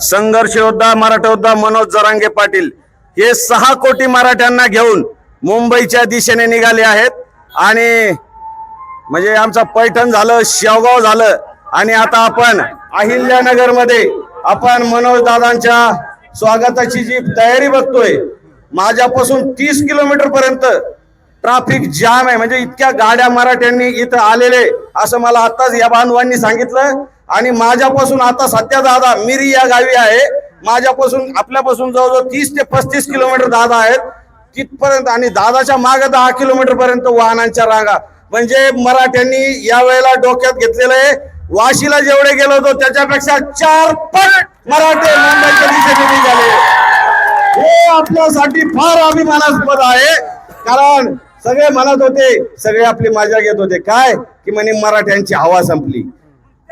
संघर्ष योद्धा मराठा योद्धा मनोज जरांगे पाटील हे सहा कोटी मराठ्यांना घेऊन मुंबईच्या दिशेने निघाले आहेत. आणि म्हणजे आमचा पैठण झालं शेवगाव झालं आणि आता आपण अहिल्यानगरमध्ये आपण मनोज दादांच्या स्वागताची जी तयारी बघतोय माझ्यापासून तीस किलोमीटर पर्यंत ट्रॅफिक जाम आहे. म्हणजे इतक्या गाड्या मराठ्यांनी इथं आलेले असं मला आताच या बांधवांनी सांगितलं. आणि माझ्यापासून आता सध्या दादा मिरी या गावी आहे. माझ्यापासून आपल्यापासून जवळजवळ तीस ते पस्तीस किलोमीटर दादा आहेत. तिथपर्यंत आणि दादाच्या मागे दहा किलोमीटर पर्यंत वाहनांच्या रांगा. म्हणजे मराठ्यांनी या वेळेला डोक्यात घेतलेलं आहे. वाशीला जेवढे गेलो होतो त्याच्यापेक्षा चार पट मराठे मुंबईच्या दिशेने निघाले. हे आपल्यासाठी फार अभिमानास्पद आहे. कारण सगळे म्हणत होते सगळे आपली मजा घेत होते. काय? की म्हणे मराठ्यांची हवा संपली.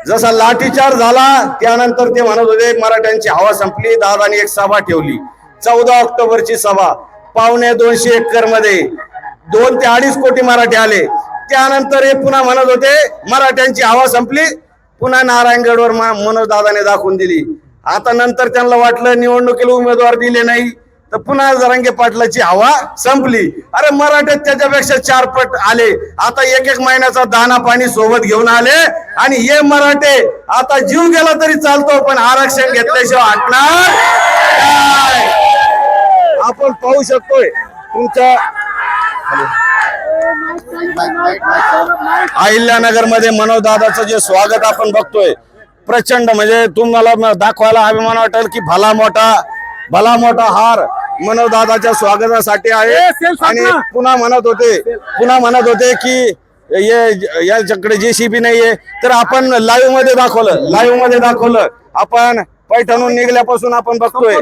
जसा लाठीचार झाला त्यानंतर ते म्हणत होते मराठ्यांची हवा संपली दादानी एक सभा ठेवली. चौदा ऑक्टोबरची सभा पावणे दोनशे एकरमध्ये दोन ते अडीच कोटी मराठी आले. त्यानंतर हे पुन्हा म्हणत होते मराठ्यांची हवा संपली पुन्हा नारायणगडवर मनोज दादाने दाखवून दिली. आता नंतर त्यांना वाटलं निवडणुकीला उमेदवार दिले नाही. तर पुन्हा जरांगे पाटलाची हवा संपली. अरे मराठ्यात त्याच्यापेक्षा चार पट आले. आता एक एक महिन्याचा दाना पाणी सोबत घेऊन आले. आणि हे मराठे आता जीव गेला तरी चालतो पण आरक्षण घेतल्याशिवाय हटणार आपण पाहू शकतोय तुमच्या अहिल्यानगरमध्ये मनोजदादाचं जे स्वागत आपण बघतोय प्रचंड म्हणजे तुम्हाला दाखवायला अभिमान वाटेल की भला मोठा भला मोठा हार मनोज दादाच्या स्वागतासाठी आहे. आणि पुन्हा म्हणत होते पुन्हा म्हणत होते की ये याच्याकडे जेसीबी नाहीये. तर आपण लाईव्हमध्ये दाखवलं लाईव्हमध्ये दाखवलं. आपण पैठणून निघल्यापासून आपण बघतोय.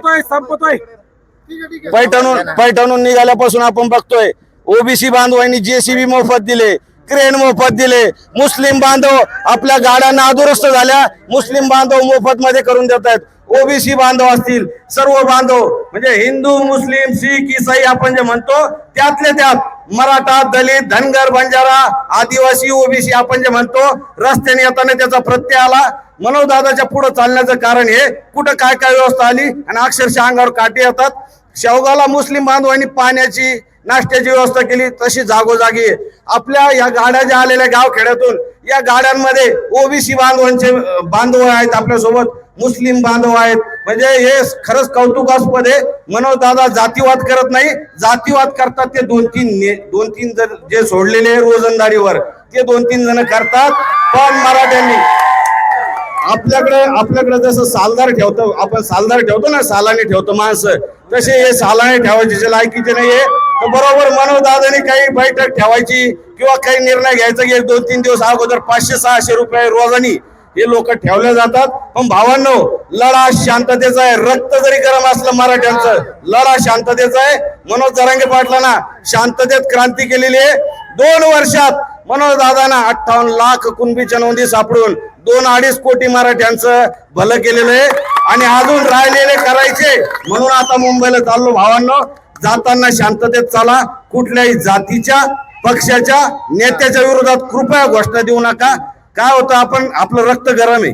पैठणून पैठणून निघाल्यापासून आपण बघतोय. ओबीसी बांधवांनी जेसीबी मोफत दिले क्रेन मोफत दिले. मुस्लिम बांधव आपल्या गाड्या नादुरुस्त झाल्या. मुस्लिम बांधव मोफत मध्ये करून देत आहेत ओबीसी बांधव असतील सर्व बांधव म्हणजे हिंदू मुस्लिम शीख इसाई आपण जे म्हणतो त्यातले त्यात मराठा दलित धनगर बंजारा आदिवासी ओबीसी आपण जे म्हणतो रस्त्याने येताना त्याचा प्रत्यय आला. मनोदादाच्या पुढे चालण्याचं कारण हे कुठं काय काय व्यवस्था आली आणि अक्षरशः अंगावर काटे येतात. शेवगावला मुस्लिम बांधवांनी पाण्याची नाश्त्याची व्यवस्था केली तशी जागोजागी आपल्या या गाड्या ज्या आलेल्या गावखेड्यातून या गाड्यांमध्ये ओबीसी बांधवांचे बांधव आहेत आपल्यासोबत. मुस्लिम बांधव आहेत. म्हणजे हे खरंच कौतुकास्पद आहे. मनोज दादा जातीवाद करत नाही. जातीवाद करतात ते दोन तीन ने- दोन तीन जण जे सोडलेले आहे रोजंदारीवर ते दोन तीन जण करतात. पण मराठ्यांनी आपल्याकडे आपल्याकडे जसं सालदार ठेवतो आपण सालदार ठेवतो ना सालाने ठेवतो माणसं तसे हे सालाने ठेवायचे जे लायकीचे नाहीये. तर बरोबर मनोजदादानी काही बैठक ठेवायची किंवा काही निर्णय घ्यायचा की एक दोन तीन दिवस अगोदर पाचशे सहाशे रुपये रोजानी हे लोक ठेवले जातात. पण भावांनो लढा शांततेचा आहे. रक्त जरी गरम असलं मराठ्यांचं लढा शांततेचा आहे. मनोज जरांगे पाटलांना शांततेत क्रांती केलेली आहे. दोन वर्षात मनोज दादांना अठ्ठावन्न लाख कुणबीच्या नोंदी सापडून दोन अडीच कोटी मराठ्यांचं भलं केलेलं आहे. आणि अजून राहिलेले करायचे म्हणून आता मुंबईला चाललो भावांनो. जाताना शांततेत चाला. कुठल्याही जातीच्या पक्षाच्या नेत्याच्या विरोधात कृपया घोषणा देऊ नका. काय होतं आपण आपलं रक्त गरम आहे.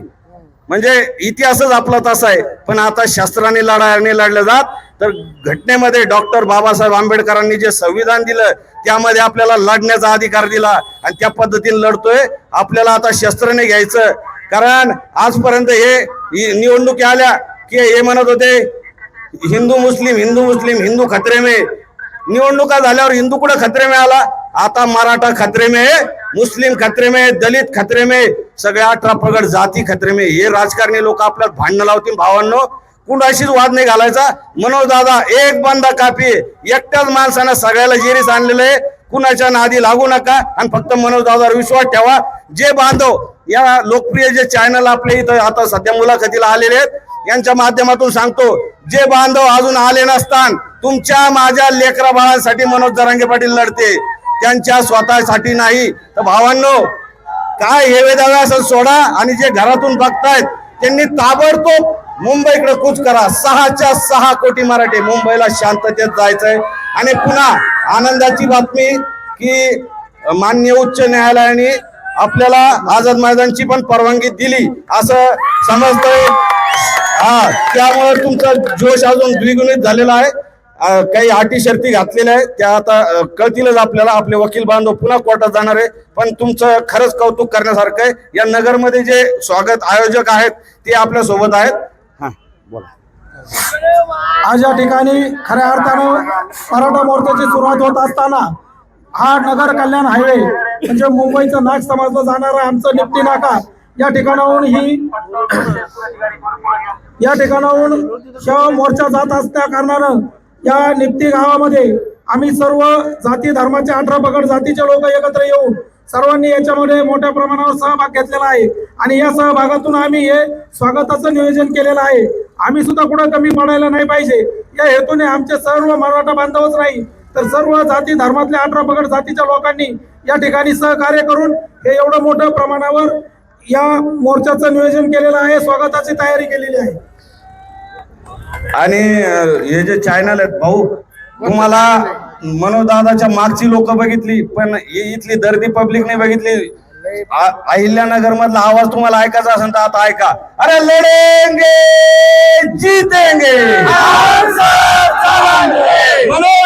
म्हणजे इतिहासच आपला तसा आहे. पण आता शस्त्राने लढाईने लढलं जात तर घटनेमध्ये डॉक्टर बाबासाहेब आंबेडकरांनी जे संविधान दिलं त्यामध्ये आपल्याला लढण्याचा अधिकार दिला आणि त्या पद्धतीने लढतोय. आपल्याला आता शस्त्राने घ्यायचं. कारण आजपर्यंत हे निवडणुकी आल्या की हे म्हणत होते हिंदू मुस्लिम हिंदू मुस्लिम हिंदू खत्रेमे. में निवडणुका झाल्यावर हिंदू कुठं खतरे में आला? आता मराठा खत्रेमे में मुस्लिम खतरे में दलित खतरे में सगळ्या ट्रपगड जाती खतरे में हे राजकारणी लोक आपल्यात भांडणं लावतील भावांनो. कुणाशीच वाद नाही घालायचा. मनोज दादा एक बांधा कापी. एकट्याच माणसानं सगळ्याला जेरीस आणलेलं आहे. कुणाच्या नादी लागू नका. आणि फक्त मनोज दादावर विश्वास ठेवा. जे बांधव या लोकप्रिय जे चॅनल आपल्या इथं आता सध्या मुलाखतीला आलेले आहेत यांच्या माध्यमातून सांगतो जे बांधव अजून आले नसतान तुमच्या माझ्या लेकरा बाळांसाठी मनोज दरांगे पाटील लढते. त्यांच्या स्वतःसाठी नाही. तर भावांनो काय हे वेदावे असं सोडा आणि जे घरातून बघतायत त्यांनी ताबडतोब मुंबईकडे कूच करा. सहाच्या सहा कोटी मराठी मुंबईला शांततेत जायचंय. आणि पुन्हा आनंदाची बातमी की मान्य उच्च न्यायालयाने आपल्याला आझाद मैदानची पण परवानगी दिली असं समजतंय. त्यामुळे तुमचा जोश अजून द्विगुणित झालेला आहे. काही अटी शर्ती घातलेल्या आहेत त्या आता कळतीलच आपल्याला. आपले वकील बांधव पुन्हा कोर्टात जाणार आहे. पण तुमचं खरंच कौतुक करण्यासारखं आहे. या नगरमध्ये जे स्वागत आयोजक आहेत ते आपल्यासोबत आहेत. हा बोला. आज या ठिकाणी खऱ्या अर्थानं मराठा मोर्चाची सुरुवात होत असताना हा नगर कल्याण हायवे म्हणजे मुंबईचं नाक समजलं जाणारं आमचं निपटी नाका या ठिकाणाहून ही या ठिकाणाहून शव मोर्चा जात असल्या कारणानं या निप्ती गावामध्ये आम्ही सर्व जाती धर्माचे अठरा पगड जातीचे लोक एकत्र येऊन सर्वांनी याच्यामध्ये मोठ्या प्रमाणावर सहभाग घेतलेला आहे. आणि या सहभागातून आम्ही हे स्वागताचं नियोजन केलेलं आहे. आम्ही सुद्धा कुठं कमी पडायला नाही पाहिजे. या हेतूने आमचे सर्व मराठा बांधवच नाही तर सर्व जाती धर्मातल्या अठरा पगड जातीच्या लोकांनी या ठिकाणी सहकार्य करून हे एवढं मोठ्या प्रमाणावर या मोर्चाचं नियोजन केलेलं आहे स्वागताची तयारी केलेली आहे. आणि हे जे चॅनल आहेत भाऊ तुम्हाला मनोदादाच्या मागची लोक बघितली पण इथली दर्दी पब्लिकने बघितली. अहिल्यानगर मधला आवाज तुम्हाला ऐकायचा असेल तर आता ऐका. अरे लढेंगे जीतेंगे.